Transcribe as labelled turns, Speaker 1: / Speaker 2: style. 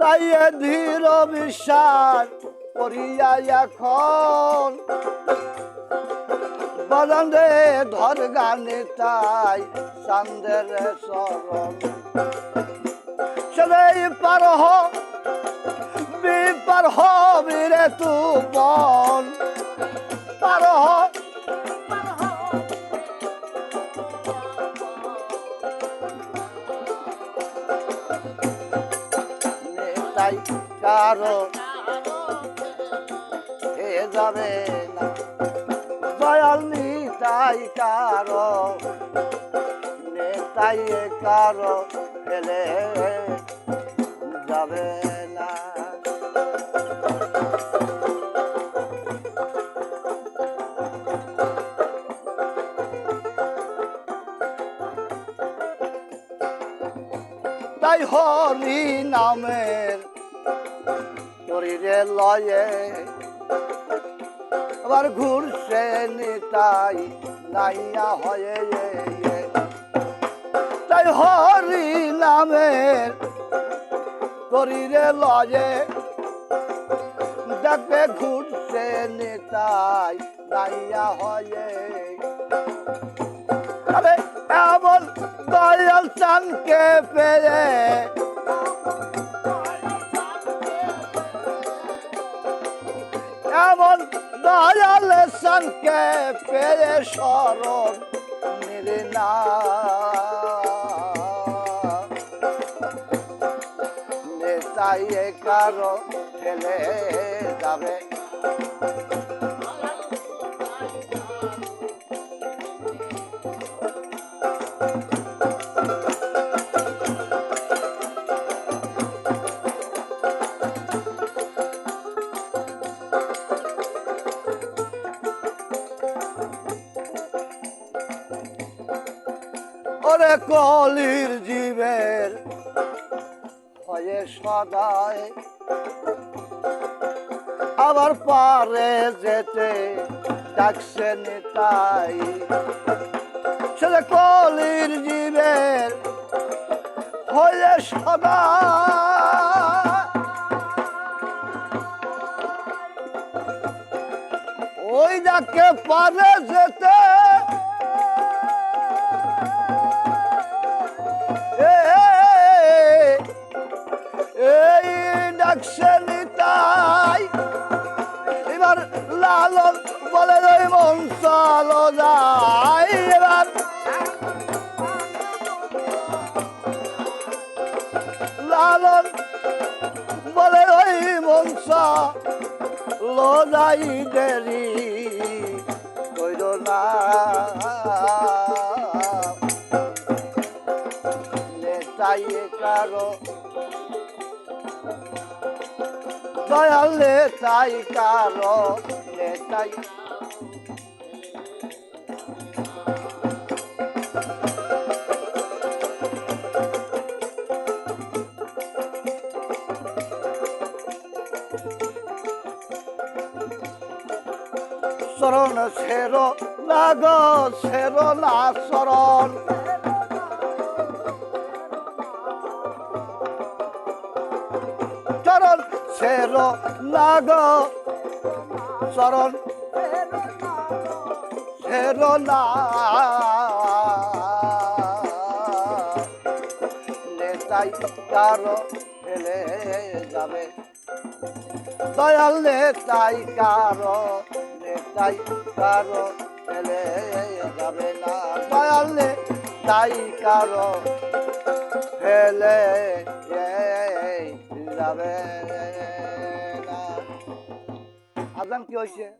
Speaker 1: তাই ধীর বিশ্বাস করিয়া এখন বদন্দে ধর গানে তাই চান্দের সরণ চলে পার হ, বিপার হবি রে তু বন। পার হ কারও এ যাবে দয়াল নিতাই কারও নেতাই কারও ফেলে যাবে না। তাই হরি নামের শরীরে লয়ে। আবার ঘুরছে নিতাই, নাইয়া হয়ে। তাই হরি নামের শরীরে লয়ে। দেখবে ঘুরছে নিতাই, নাইয়া হয়ে আরে এমন দয়াল চানকে পেয়ে চানকে পেয়ে স্মরণ নিলে না। নেতাই কারও ফেলে যাবে। ওরে কলির জীবের হয়ে সদায় আবার পারে যেতে ডাকছে নিতাই। সেটা কলির জীবের হয়ে সদা ওই ডাকে পারে যেতে ডাকছে নিতাই এবার লালন বলে ওই মন চলো যাই এবার লালন বলে ওই মন লো যাই দেরি কইর না। নেতাই কারও দয়াল নেতাই কারও নেতাই। শরণ ছের লাগ ছের না চরণ। ছের লাগ শরণ ছের না নেতাই কারও ফেলে যাবে। দয়াল নেতাই কারও নেতাই কারও ফেলে যাবে না। দয়াল নেতাই কারও ফেলে যাবে 让标签。